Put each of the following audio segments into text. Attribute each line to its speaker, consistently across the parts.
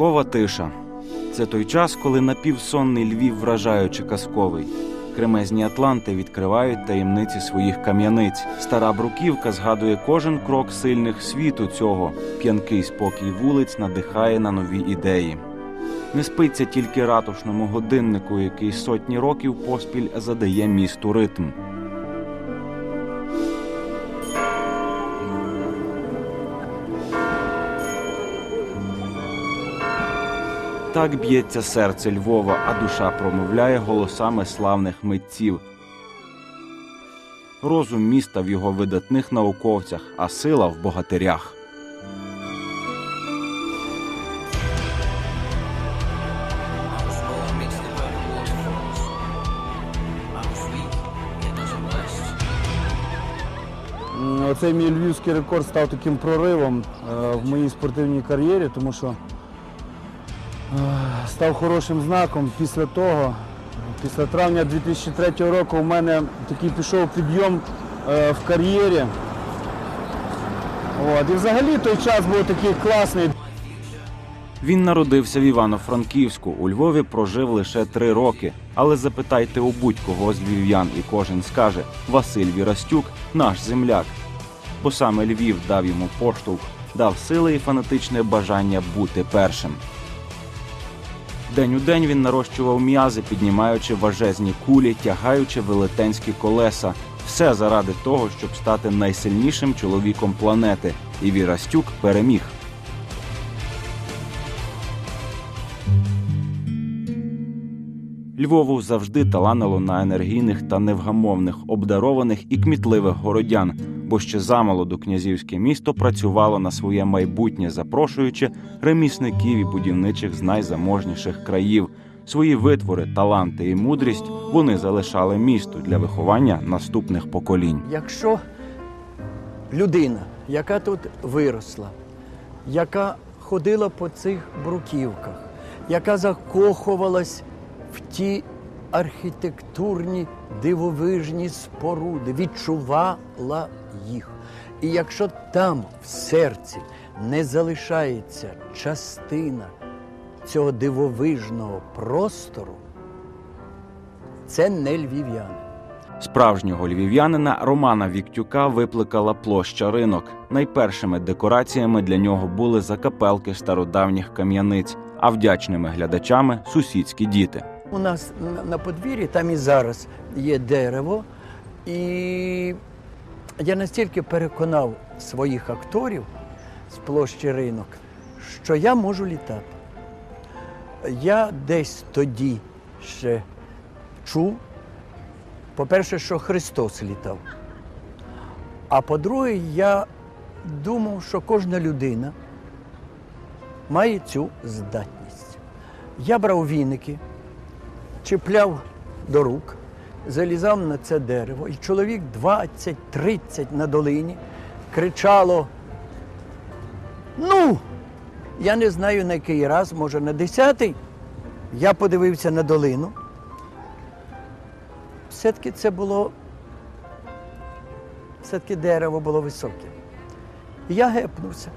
Speaker 1: Ранкова тиша. Це той час, коли напівсонний Львів вражаючи казковий. Кремезні атланти відкривають таємниці своїх кам'яниць. Стара бруківка згадує кожен крок сильних світу цього. П'янкий спокій вулиць надихає на нові ідеї. Не спиться тільки ратушному годиннику, який сотні років поспіль задає місту ритм. Так б'ється серце Львова, а душа промовляє голосами славних митців. Розум міста в його видатних науковцях, а сила в богатирях.
Speaker 2: М, Оцей мій львівський рекорд став таким проривом е, в моїй спортивній кар'єрі, тому що став хорошим знаком після того. Після травня 2003 року у мене такий пішов підйом е, в кар'єрі. От. І взагалі той час був такий класний.
Speaker 1: Він народився в Івано-Франківську. У Львові прожив лише три роки. Але запитайте у будь-кого з львів'ян, і кожен скаже: Василь Вірастюк наш земляк. Бо саме Львів дав йому поштовх, дав сили і фанатичне бажання бути першим. День у день він нарощував м'язи, піднімаючи важезні кулі, тягаючи велетенські колеса. Все заради того, щоб стати найсильнішим чоловіком планети. І Вірастюк переміг. Львову завжди таланило на енергійних та невгамовних, обдарованих і кмітливих городян, бо ще замолоду князівське місто працювало на своє майбутнє, запрошуючи ремісників і будівничих з найзаможніших країв. Свої витвори, таланти і мудрість вони залишали місту для виховання наступних поколінь.
Speaker 3: Якщо людина, яка тут виросла, яка ходила по цих бруківках, яка закохувалась в ті архітектурні дивовижні споруди, відчувала їх. І якщо там в серці не залишається частина цього дивовижного простору, це не львів'яни.
Speaker 1: Справжнього львів'янина Романа Віктюка викликала площа ринок. Найпершими декораціями для нього були закапелки стародавніх кам'яниць, а вдячними глядачами сусідські діти.
Speaker 3: У нас на- подвір'ї там і зараз є дерево, і я настільки переконав своїх акторів з площі ринок, що я можу літати. Я десь тоді ще чув, по-перше, що Христос літав. А по-друге, я думав, що кожна людина має цю здатність. Я брав віники, чіпляв до рук, залізав на це дерево, і чоловік 20-30 на долині кричало: Ну, я не знаю на який раз, може на десятий. Я подивився на долину. Все-таки це було, все-таки дерево було високе. Я гепнувся.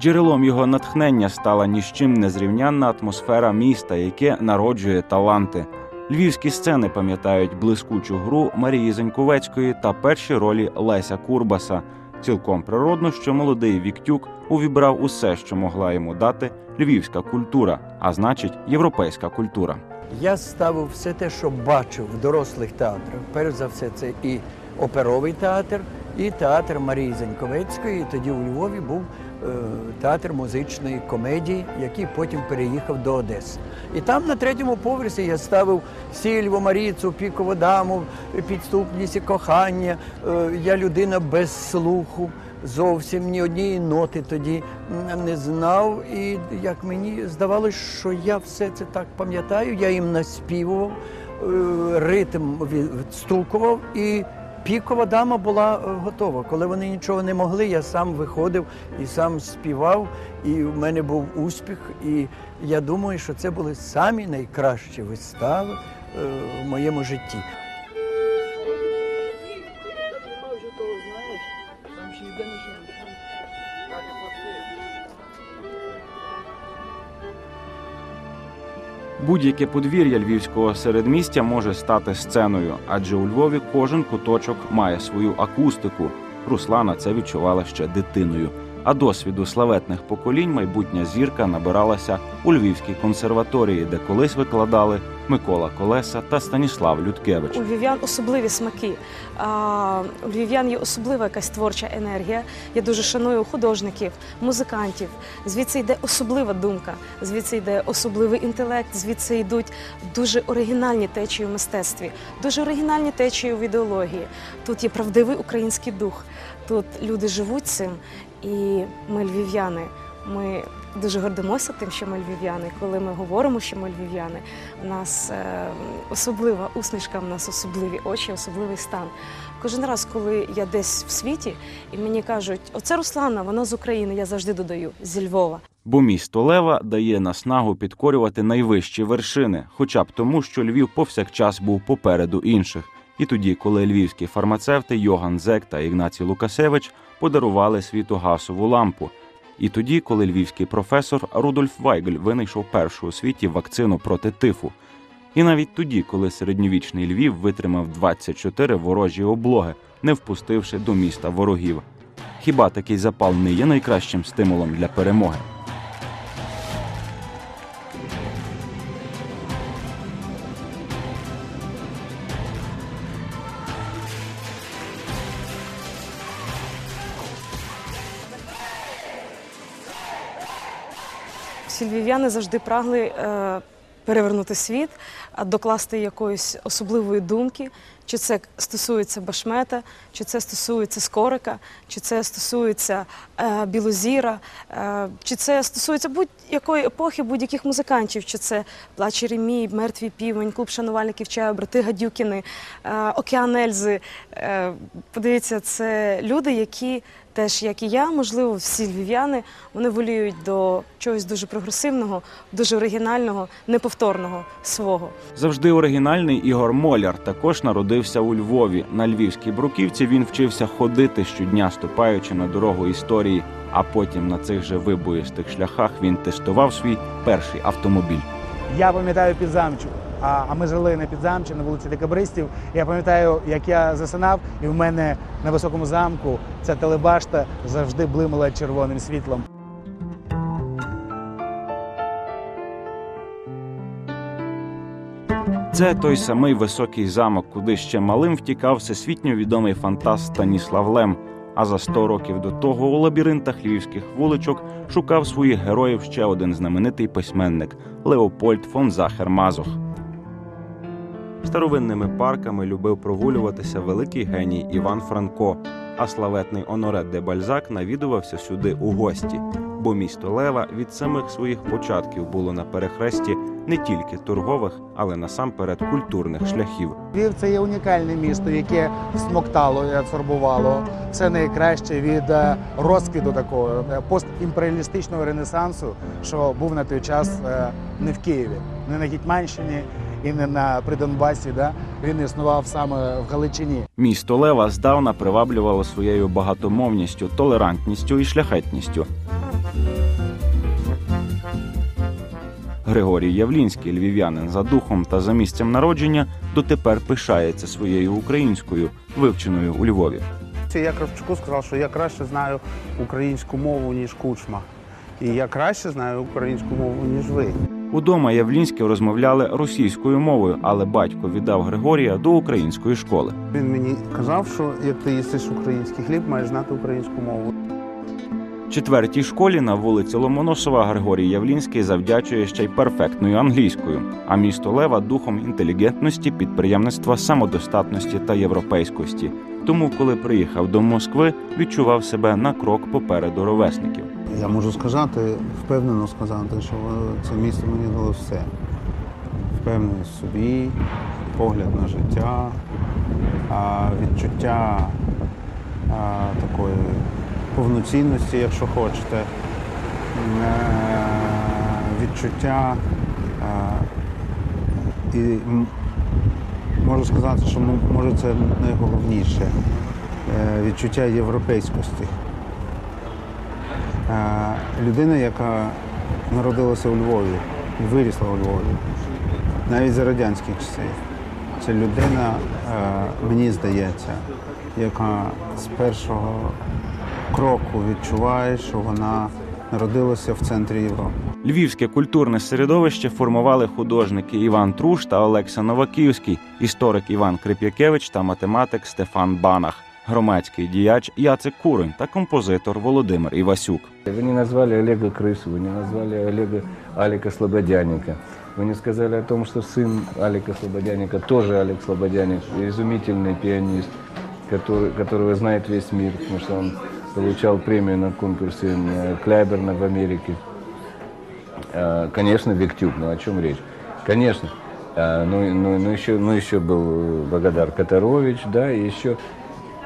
Speaker 1: Джерелом його натхнення стала ні з чим незрівнянна атмосфера міста, яке народжує таланти. Львівські сцени пам'ятають блискучу гру Марії Заньковецької та перші ролі Леся Курбаса. Цілком природно, що молодий Віктюк увібрав усе, що могла йому дати львівська культура, а значить, європейська культура.
Speaker 3: Я ставив все те, що бачив в дорослих театрах. Перш за все, це і оперовий театр, і театр Марії Заньковецької. І тоді у Львові був театр музичної комедії, який потім переїхав до Одеси. І там на третьому поверсі я ставив Сільву, Маріцу, Пікову даму, підступність і кохання. Е, я людина без слуху. Зовсім ні однієї ноти тоді не знав. І як мені здавалось, що я все це так пам'ятаю, я їм наспівував, е, ритм відстукував, і пікова дама була е, готова. Коли вони нічого не могли, я сам виходив і сам співав, і в мене був успіх. І я думаю, що це були самі найкращі вистави е, в моєму житті.
Speaker 1: Будь-яке подвір'я львівського середмістя може стати сценою, адже у Львові кожен куточок має свою акустику. Руслана це відчувала ще дитиною. А досвіду славетних поколінь майбутня зірка набиралася у Львівській консерваторії, де колись викладали Микола Колеса та Станіслав Людкевич.
Speaker 4: У львів'ян особливі смаки. У львів'ян є особлива якась творча енергія. Я дуже шаную художників, музикантів. Звідси йде особлива думка, звідси йде особливий інтелект, звідси йдуть дуже оригінальні течії в мистецтві, дуже оригінальні течії в ідеології. Тут є правдивий український дух. Тут люди живуть цим, і ми львів'яни. Ми дуже гордимося тим, що ми львів'яни. Коли ми говоримо, що ми львів'яни, у нас е, особлива усмішка, у нас особливі очі, особливий стан. Кожен раз, коли я десь в світі, і мені кажуть, оце Руслана, вона з України, я завжди додаю зі Львова.
Speaker 1: Бо місто Лева дає наснагу підкорювати найвищі вершини, хоча б тому, що Львів повсякчас був попереду інших. І тоді, коли львівські фармацевти Йоган Зек та Ігнацій Лукасевич подарували світу гасову лампу. І тоді, коли львівський професор Рудольф Вайгль винайшов першу у світі вакцину проти тифу. І навіть тоді, коли середньовічний Львів витримав 24 ворожі облоги, не впустивши до міста ворогів. Хіба такий запал не є найкращим стимулом для перемоги?
Speaker 4: Львів'яни завжди прагли е, перевернути світ, докласти якоїсь особливої думки. Чи це стосується Башмета, чи це стосується Скорика, чи це стосується е, Білозіра, е, чи це стосується будь-якої епохи, будь-яких музикантів, чи це Плач Єремій, Мертвий півень, клуб шанувальників чаю, брати Гадюкіни, Океан Ельзи. Подивіться, це люди, які теж, як і я, можливо, всі львів'яни, вони воліють до чогось дуже прогресивного, дуже оригінального, неповторного свого.
Speaker 1: Завжди оригінальний Ігор Моляр також народився у Львові. На львівській бруківці він вчився ходити щодня, ступаючи на дорогу історії. А потім на цих же вибоїстих шляхах він тестував свій перший автомобіль.
Speaker 5: Я пам'ятаю підзамчу. А, а ми жили на підзамчі на вулиці Декабристів. Я пам'ятаю, як я засинав, і в мене на високому замку ця телебашта завжди блимала червоним світлом.
Speaker 1: Це той самий високий замок, куди ще малим втікав всесвітньо відомий фантаст Станіслав Лем. А за 100 років до того у лабіринтах львівських вуличок шукав своїх героїв ще один знаменитий письменник Леопольд фон Захер Мазох. Старовинними парками любив прогулюватися великий геній Іван Франко, а славетний Оноре де Бальзак навідувався сюди у гості, бо місто Лева від самих своїх початків було на перехресті не тільки торгових, але насамперед культурних шляхів.
Speaker 5: Львів це є унікальне місто, яке смоктало і адсорбувало. Це найкраще від е, розквіту такого е, постімперіалістичного ренесансу, що був на той час е, не в Києві, не на Гетьманщині і не на Придонбасі. Да? Він існував саме в Галичині.
Speaker 1: Місто Лева здавна приваблювало своєю багатомовністю, толерантністю і шляхетністю. Григорій Явлінський, львів'янин за духом та за місцем народження, дотепер пишається своєю українською, вивченою у Львові.
Speaker 6: Я Кравчуку сказав, що я краще знаю українську мову, ніж кучма. І я краще знаю українську мову, ніж ви.
Speaker 1: Удома Явлінські розмовляли російською мовою, але батько віддав Григорія до української школи.
Speaker 6: Він мені казав, що як ти їсиш український хліб, маєш знати українську мову.
Speaker 1: Четвертій школі на вулиці Ломоносова Григорій Явлінський завдячує ще й перфектною англійською, а місто Лева духом інтелігентності, підприємництва, самодостатності та європейськості. Тому, коли приїхав до Москви, відчував себе на крок попереду ровесників.
Speaker 6: Я можу сказати, впевнено сказати, що це місто мені дало все. Впевненість в собі, погляд на життя, відчуття такої повноцінності, якщо хочете, Е, відчуття і можу сказати, що може це найголовніше е, відчуття європейськості. Людина, яка народилася у Львові і вирісла у Львові, навіть за радянських часів. Це людина, е, мені здається, яка з першого кроку відчуває, що вона народилася в центрі Європи.
Speaker 1: Львівське культурне середовище формували художники Іван Труш та Олекса Новаківський, історик Іван Крип'якевич та математик Стефан Банах, громадський діяч Яцек Курень та композитор Володимир Івасюк.
Speaker 7: Вы не назвали Олега Крысу, вы не назвали Олега Алика Слободяника. Вы не сказали о том, что сын Алика Слободяника тоже Алик Слободяник, изумительный пианист, который, которого знает весь мир, потому что он получал премию на конкурсе э, Кляйберна в Америке. Э, Конечно, Виктюк, но о чем речь? Конечно. Э, Ну, ну, ну, еще, ну, еще был Богодар Котарович, да, и еще,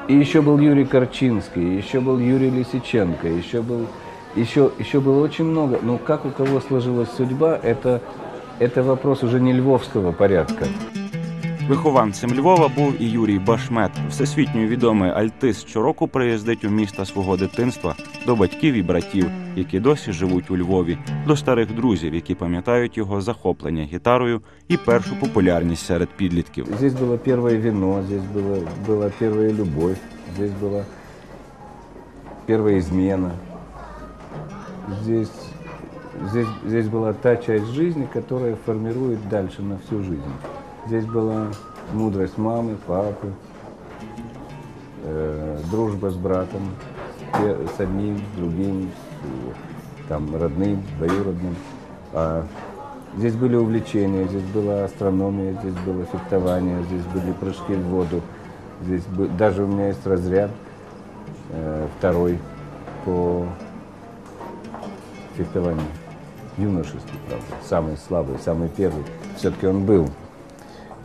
Speaker 7: и еще был Юрий Корчинский, еще был Юрий Лисиченко, еще был, еще, еще было очень много. Но как у кого сложилась судьба, это, это вопрос уже не львовского порядка.
Speaker 1: Вихованцем Львова був і Юрій Башмет, всесвітньо відомий альтист. Щороку приїздить у міста свого дитинства до батьків і братів, які досі живуть у Львові, до старих друзів, які пам'ятають його захоплення гітарою і першу популярність серед підлітків.
Speaker 7: Здесь было первое вино, здесь было, была первая любовь, здесь была первая измена. Здесь, здесь, здесь была та часть жизни, которая формирует дальше на всю жизнь. Здесь была мудрость мамы, папы, э, дружба с братом, с одним, с другим, там, родным, двоюродным. А здесь были увлечения, здесь была астрономия, здесь было фехтование, здесь были прыжки в воду. Здесь бы- даже у меня есть разряд э, второй по фехтованию. Юношеский, правда. Самый слабый, самый первый. Все-таки он был.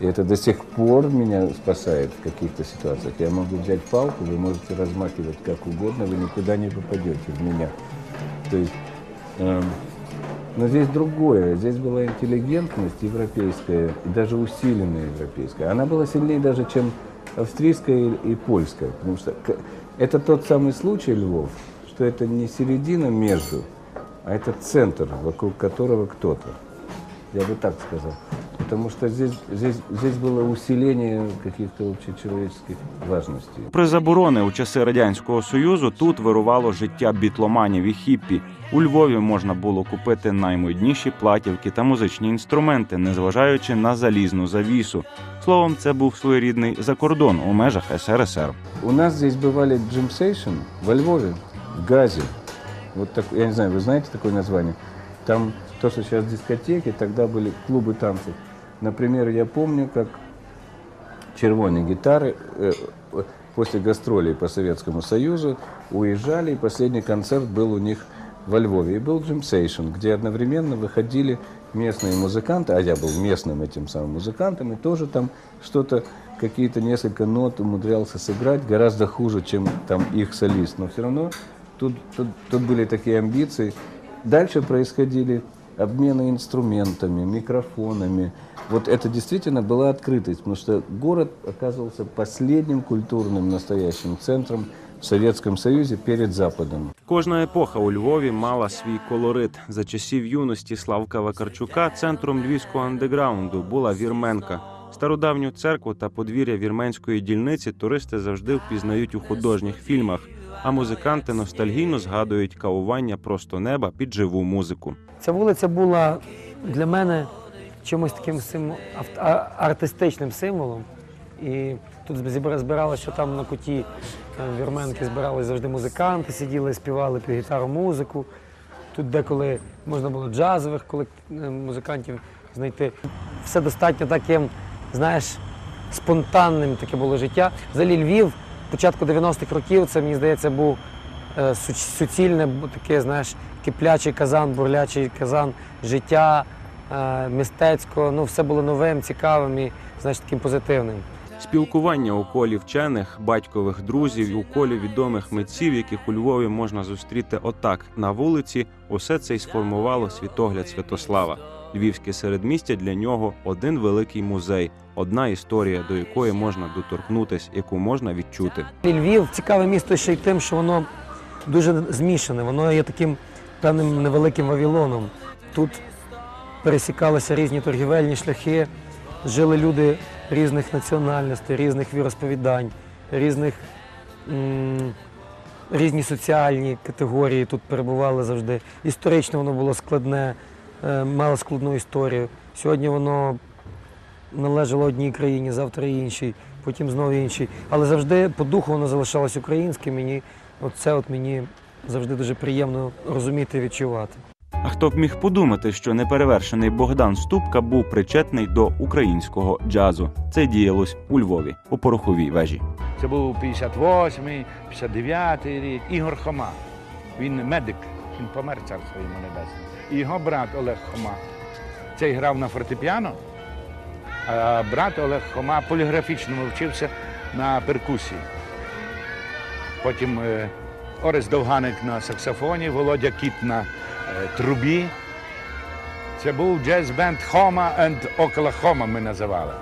Speaker 7: И это до сих пор меня спасает в каких-то ситуациях. Я могу взять палку, вы можете размахивать как угодно, вы никуда не попадете в меня. То есть, эм, но здесь другое. Здесь была интеллигентность европейская, и даже усиленная европейская. Она была сильнее даже, чем австрийская и, и польская. Потому что это тот самый случай, Львов, что это не середина между, а это центр, вокруг которого кто-то. Я бы так сказал. Потому что здесь, здесь, здесь было усиление каких-то общечеловеческих важностей.
Speaker 1: При заборони у часи радянського союзу тут вирувало життя бітломанів і хіппі. У Львові можна було купити наймодніші платівки та музичні інструменти, незважаючи на залізну завісу. Словом, це був своєрідний закордон у межах СРСР.
Speaker 7: У нас здесь бывали джимсейшн во Львове, в Газе. Вот так, я не знаю, вы знаете такое название? Там то, что сейчас дискотеки, тогда были клубы танцев. Например, я помню, как червоные гитары э, после гастролей по Советскому Союзу уезжали, и последний концерт был у них во Львове. И был джимсейшн, где одновременно выходили местные музыканты, а я был местным этим самым музыкантом, и тоже там что-то, какие-то несколько нот умудрялся сыграть гораздо хуже, чем там их солист. Но все равно тут, тут, тут были такие амбиции. Дальше происходили обмены инструментами, микрофонами. Вот это действительно была открытость, потому что город оказывался последним культурным настоящим центром в Советском Союзе перед Западом.
Speaker 1: Кожна епоха у Львові мала свій колорит. За часів юності Славка Вакарчука центром львівського андеграунду була Вірменка. Стародавню церкву та подвір'я вірменської дільниці туристи завжди впізнають у художніх фільмах, а музиканти ностальгійно згадують кавування просто неба під живу музику.
Speaker 8: Ця вулиця була для мене чимось таким а- артистичним символом. І тут збира- збиралося, що там на куті е, вірменки збирались завжди музиканти, сиділи, співали під гітару музику. Тут деколи можна було джазових е, музикантів знайти. Все достатньо таким, знаєш, спонтанним таке було життя. Взагалі Львів початку 90-х років, це мені здається, був е, суцільне, таке, знаєш, киплячий казан, бурлячий казан життя е, мистецького. Ну, все було новим, цікавим і знаєш, таким позитивним.
Speaker 1: Спілкування у колі вчених, батькових друзів у колі відомих митців, яких у Львові можна зустріти отак на вулиці, усе це й сформувало світогляд Святослава. Львівське середмістя для нього один великий музей, одна історія, до якої можна доторкнутись, яку можна відчути.
Speaker 8: Львів цікаве місто ще й тим, що воно дуже змішане, воно є таким певним невеликим Вавилоном. Тут пересікалися різні торгівельні шляхи, жили люди різних національностей, різних віросповідань, різних, різні соціальні категорії тут перебували завжди. Історично воно було складне, мало складну історію. Сьогодні воно належало одній країні, завтра іншій, потім знову іншій. Але завжди по духу воно залишалось українським. Мені оце от мені завжди дуже приємно розуміти і відчувати.
Speaker 1: А хто б міг подумати, що неперевершений Богдан Ступка був причетний до українського джазу? Це діялось у Львові у пороховій вежі.
Speaker 9: Це був 58-й, 59-й рік. Ігор Хома. Він медик, він помер царство йому небесне. І його брат Олег Хома. Цей грав на фортепіано, а брат Олег Хома поліграфічному вчився на перкусії. Потім е, Орес Довганик на саксофоні, Володя Кіт на е, трубі. Це був джаз-бенд Хома and Оклахома ми називали.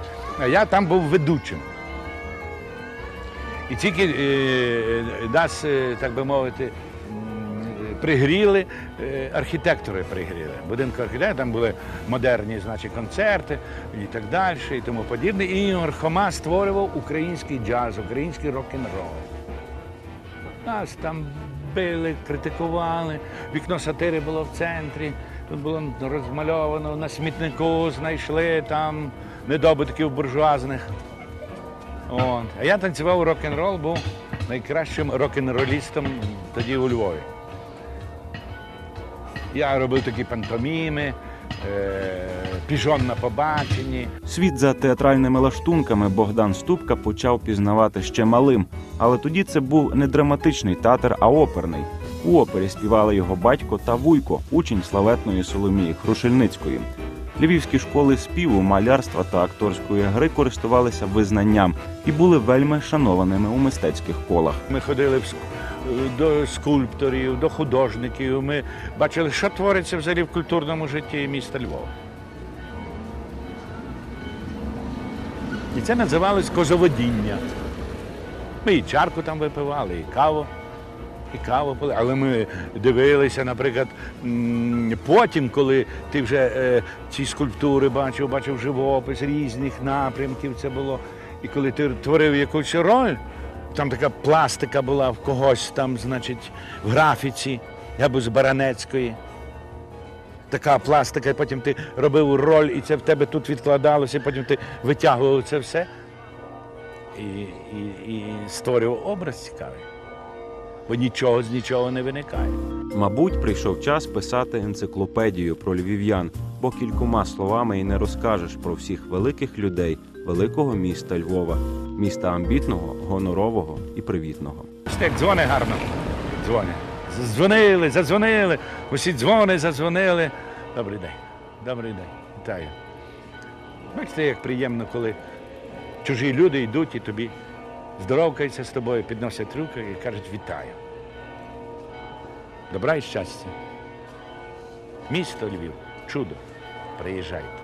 Speaker 9: А я там був ведучим. І тільки нас, е, так би мовити, пригріли, е, архітектори пригріли. Будинку архітектора, там були модерні значить, концерти і так далі, і тому подібне. І Ігор створював український джаз, український рок-н-рол. Нас там били, критикували, вікно сатири було в центрі, тут було розмальовано, на смітнику знайшли там недобитків буржуазних. От. А я танцював рок-н-рол, був найкращим рок-н-ролістом тоді у Львові. Я робив такі пантоміми, е- піжон на побаченні.
Speaker 1: Світ за театральними лаштунками Богдан Ступка почав пізнавати ще малим, але тоді це був не драматичний театр, а оперний. У опері співали його батько та вуйко, учень славетної Соломії Хрушельницької. Львівські школи співу, малярства та акторської гри користувалися визнанням і були вельми шанованими у мистецьких колах.
Speaker 9: Ми ходили в до скульпторів, до художників. Ми бачили, що твориться взагалі в культурному житті міста Львова. І це називалось козоводіння. Ми і чарку там випивали, і каву. І каву пили. Але ми дивилися, наприклад, потім, коли ти вже е, ці скульптури бачив, бачив живопис різних напрямків це було. І коли ти творив якусь роль, там така пластика була в когось там, значить, в графіці, або з Баранецької. Така пластика, і потім ти робив роль, і це в тебе тут відкладалося, і потім ти витягував це все і, і, і створював образ цікавий. Бо нічого з нічого не виникає.
Speaker 1: Мабуть, прийшов час писати енциклопедію про львів'ян, бо кількома словами і не розкажеш про всіх великих людей великого міста Львова, міста амбітного, гонорового і привітного.
Speaker 9: Стек дзвони гарно. Дзвони. Задзвонили, задзвонили. Усі дзвони, задзвонили. Добрий день. Добрий день. Вітаю. Бачите, як приємно, коли чужі люди йдуть і тобі здоровкаються з тобою, підносять руки і кажуть вітаю. Добра і щастя. Місто Львів. Чудо. Приїжджайте.